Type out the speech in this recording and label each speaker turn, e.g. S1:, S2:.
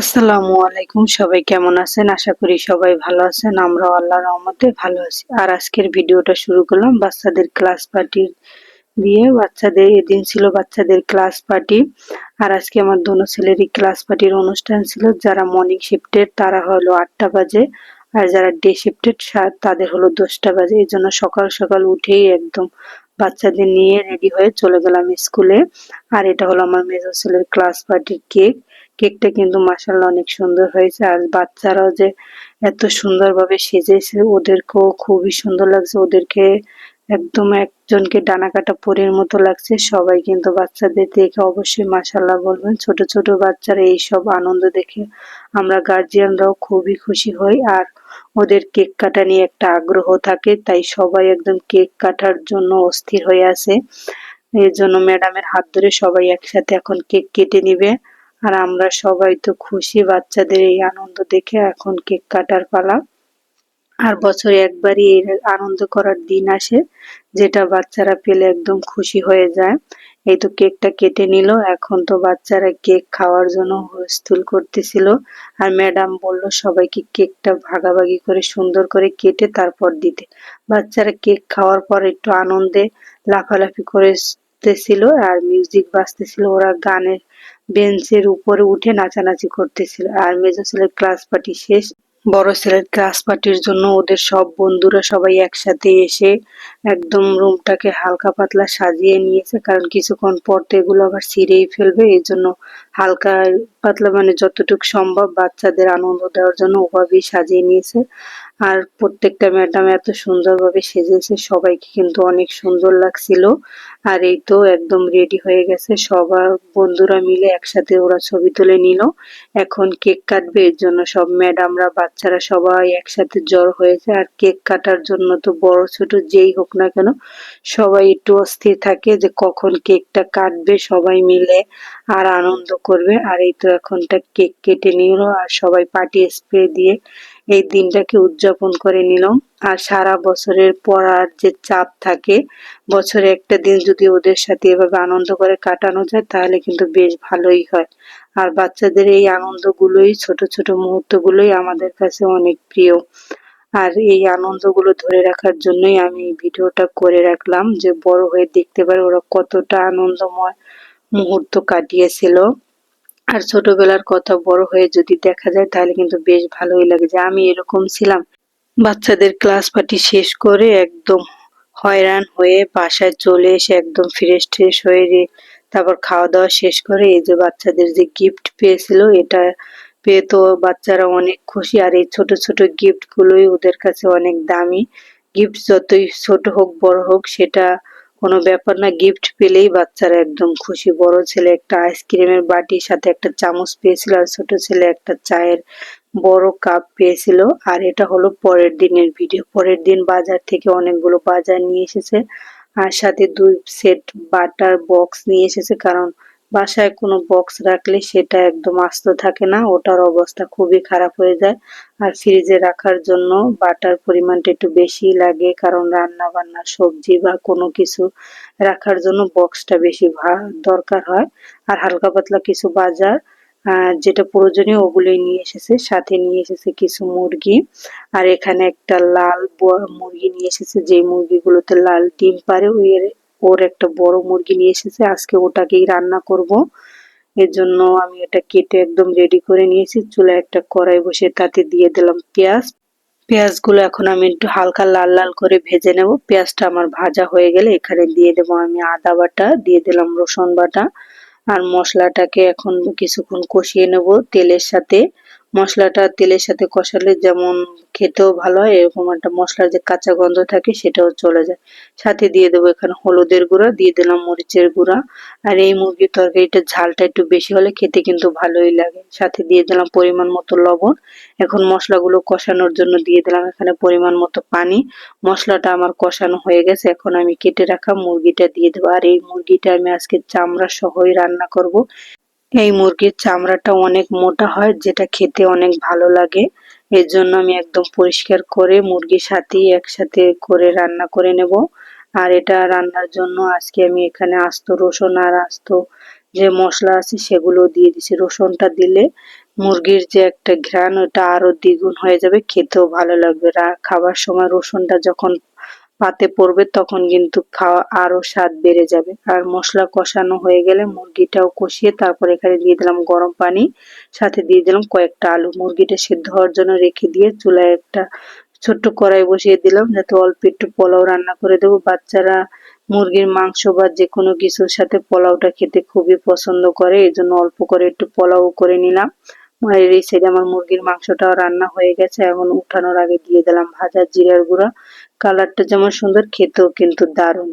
S1: আসসালামু আলাইকুম, সবাই কেমন আছেন? আশা করি সবাই ভালো আছেন। আমরা আল্লাহর রহমতে ভালো আছি। আর আজকের ভিডিওটা শুরু করলাম বাচ্চাদের ক্লাস পার্টি দিয়ে। বাচ্চাদের, এদিন ছিল বাচ্চাদের ক্লাস পার্টি। আর আজকে আমার দোনো ছেলেরই ক্লাস পার্টির অনুষ্ঠান ছিল। যারা মর্নিং শিফটের তারা হলো আটটা বাজে। আর যারা ডে শিফটেড তাদের হলো দশটা বাজে। এই জন্য সকাল সকাল উঠেই একদম বাচ্চাদের নিয়ে রেডি হয়ে চলে গেলাম স্কুলে। আর এটা হলো আমার মেজর ছেলের ক্লাস পার্টির কেক কেকটা কিন্তু মাসাল্লাহ অনেক সুন্দর হয়েছে। আর বাচ্চারাও যে এত সুন্দরভাবে সেজেছে, ওদেরকেও খুবই সুন্দর লাগছে। ওদেরকে একদম একজনকে ডানা কাটা পরের মতো লাগছে। সবাই কিন্তু বাচ্চাদের দেখে অবশ্যই মাসাল্লাহ বলবেন। ছোট ছোট বাচ্চারা এইসব আনন্দ দেখে আমরা গার্জিয়ানরাও খুবই খুশি হই। আর ওদের কেক কাটা নিয়ে একটা আগ্রহ থাকে, তাই সবাই একদম কেক কাটার জন্য অস্থির হয়ে আছে। এর জন্য ম্যাডামের হাত ধরে সবাই একসাথে এখন কেক কেটে নিবে। আর আমরা সবাই তো খুশি বাচ্চাদের এই আনন্দ দেখে এখন কেক কাটার পালা। আর বছরে একবারই এই আনন্দ করার দিন আসে, যেটা বাচ্চারা পেলে একদম খুশি হয়ে যায়। এই তো কেকটা কেটে নিল, এখন তো বাচ্চারা কেক খাওয়ার জন্য হুলস্থুল করতেছিল। আর ম্যাডাম বলল, সবাইকে কেকটা ভাগাভাগি করে সুন্দর করে কেটে তারপর দিতে। বাচ্চারা কেক খাওয়ার পর একটু আনন্দে লাফালাফি করেছিল আর মিউজিক বাজতেছিল। ওরা গানের বেঞ্চের উপরে উঠে নাচানাচি করতেছিল। আর মেজো ছেলের ক্লাস পার্টি শেষ। বড় ছেলের ক্লাস পার্টির জন্য ওদের সব বন্ধুরা সবাই একসাথে এসে একদম রুমটাকে হালকা পাতলা সাজিয়ে নিয়েছে। কারণ কিছুক্ষণ পর তো এগুলো আবার ছিঁড়েই ফেলবে। এই জন্য হালকা পাতলা মানে যতটুকু সম্ভব বাচ্চাদের আনন্দ দেওয়ার জন্য ওভাবেই সাজিয়ে নিয়েছে। আর প্রত্যেকটা ম্যাডাম এত সুন্দরভাবে সেজেছে, সবাইকে কিন্তু অনেক সুন্দর লাগছিল। আর এই তো একদম রেডি হয়ে গেছে, সবার বন্ধুরা মিলে একসাথে ওরা ছবি তুলে নিল। এখন কেক কাটবে, এর জন্য সব ম্যাডামরা, বাচ্চারা সবাই একসাথে জ্বর হয়েছে। আর কেক কাটার জন্য তো বড়, ছোট যেই হোক না কেন, সবাই একটু অস্থির থাকে যে কখন কেকটা কাটবে সবাই মিলে। আর আনন্দ করবে। আর এই তো এখনটা কেক কেটে নিল আর সবাই পার্টি স্প্রে দিয়ে এই দিনটাকে উদযাপন করে নিলাম আর সারা বছরের পড়ার যে চাপ থাকে, বছরে একটা দিন যদি ওদের সাথে এভাবে আনন্দ করে কাটানো যায়, তাহলে কিন্তু বেশ ভালোই হয়। আর বাচ্চাদের এই আনন্দগুলোই, ছোট ছোট মুহূর্তগুলোই আমাদের কাছে অনেক প্রিয়। আর এই আনন্দগুলো ধরে রাখার জন্যই আমি এই ভিডিওটা করে রাখলাম যে বড় হয়ে দেখতে পারে ওরা কতটা আনন্দময় মুহূর্ত কাটিয়েছিল। আর ছোটবেলার কথা বড় হয়ে যদি দেখা যায়, তাহলে কিন্তু বেশ ভালোই লাগে যে আমি এরকম ছিলাম। বাচ্চাদের ক্লাস পার্টি শেষ করে একদম হয়রান হয়ে বাসায় চলে এসে একদম ফ্রেশ ট্রেশ হয়ে তারপর খাওয়া দাওয়া শেষ করে এই যে বাচ্চাদের যে গিফট পেয়েছিল, এটা পেয়ে তো বাচ্চারা অনেক খুশি। আর এই ছোট ছোট গিফটগুলোই ওদের কাছে অনেক দামি। গিফট যতই ছোট হোক, বড় হোক, সেটা কোনো ব্যাপার না গিফট পেলেই বাচ্চারা একদম খুশি। বড় ছেলে একটা আইসক্রিমের বাটির সাথে একটা চামচ পেয়েছিল আর ছোট ছেলে একটা চায়ের বড় কাপ পেয়েছিল। আর এটা হলো পরের দিনের ভিডিও পরের দিন বাজার থেকে অনেকগুলো বাজার নিয়ে এসেছে। আর সাথে দুই সেট বাটার বক্স নিয়ে এসেছে কারণ বাসায় কোনো বক্স রাখলে সেটা একদম আস্ত থাকে না, ওটার অবস্থা খুবই খারাপ হয়ে যায়। আর ফ্রিজে রাখার জন্য বাটার পরিমাণটা একটু বেশি লাগে, কারণ রান্না বান্না সবজি বা কোনো কিছু রাখার জন্য বক্সটা বেশি দরকার হয়। আর হালকা পাতলা কিছু বাজার যেটা প্রয়োজনীয় ওগুলোই নিয়ে এসেছে। সাথে নিয়ে এসেছে কিছু মুরগি। আর এখানে একটা লাল মুরগি নিয়ে এসেছে যে মুরগিগুলোতে লাল ডিম পারে ওই ওর একটা বড় মুরগি নিয়ে এসেছে, আজকে ওটাকেই রান্না করব। এর জন্য আমি এটা কেটে একদম রেডি করে নিয়েছি। চুলায় একটা কড়াই বসে তাতে দিয়ে দিলাম পেঁয়াজ। পেঁয়াজগুলো এখন আমি একটু হালকা লাল লাল করে ভেজে নেব। পেঁয়াজটা আমার ভাজা হয়ে গেলে এখানে দিয়ে দেবো আমি আদা বাটা, দিয়ে দিলাম রসুন বাটা। আর মশলাটাকে এখন কিছুক্ষণ কষিয়ে নেব তেলের সাথে। মশলাটা তেলের সাথে কষালে যেমন খেতেও ভালো হয়, এরকম একটা মশলার যে কাঁচা গন্ধ থাকে সেটাও চলে যায়। সাথে দিয়ে দেবো এখানে হলুদের গুঁড়া, দিয়ে দিলাম মরিচের গুঁড়া। আর এই মুরগির তরকারিটা ঝালটা একটু বেশি হলে খেতে কিন্তু ভালোই লাগে। সাথে দিয়ে দিলাম পরিমাণ মতো লবণ। এখন মশলাগুলো কষানোর জন্য দিয়ে দিলাম এখানে পরিমাণ মতো পানি। মশলাটা আমার কষানো হয়ে গেছে, এখন আমি কেটে রাখা মুরগিটা দিয়ে দেবো। আর এই মুরগিটা আমি আজকে চামড়া সহই রান্না করব। এই মুরগির চামড়াটা অনেক মোটা হয়, যেটা খেতে অনেক ভালো লাগে। এর জন্য আমি একদম পরিষ্কার করে মুরগির সাথেই একসাথে করে রান্না করে নেব। আর এটা রান্নার জন্য আজকে আমি এখানে আস্ত রসুন আর আস্ত যে মশলা আছে সেগুলো দিয়ে দিছি। রসুনটা দিলে মুরগির যে একটা ঘ্রাণ, ওটা আরও দ্বিগুণ হয়ে যাবে, খেতেও ভালো লাগবে। খাবার সময় রসুনটা যখন পাতে পড়বে তখন কিন্তু খাওয়া আরও স্বাদ বেড়ে যাবে। আর মশলা কষানো হয়ে গেলে মুরগিটাও কষিয়ে তারপর এখানে দিয়ে দিলাম গরম পানি, সাথে দিয়ে দিলাম কয়েকটা আলু। মুরগিটা সিদ্ধ হওয়ার জন্য রেখে দিয়ে চুলায় একটা ছোট্ট কড়াই বসিয়ে দিলাম, যাতে অল্প একটু পোলাও রান্না করে দেবো। বাচ্চারা মুরগির মাংস বা যে কোনো কিছুর সাথে পোলাওটা খেতে খুবই পছন্দ করে এই জন্য অল্প করে একটু পোলাও করে নিলাম। এই সাইডে আমার মুরগির মাংসটাও রান্না হয়ে গেছে। এখন উঠানোর আগে দিয়ে দিলাম ভাজা জিরার গুঁড়া। কালারটা যেমন সুন্দর, খেতেও কিন্তু দারুণ।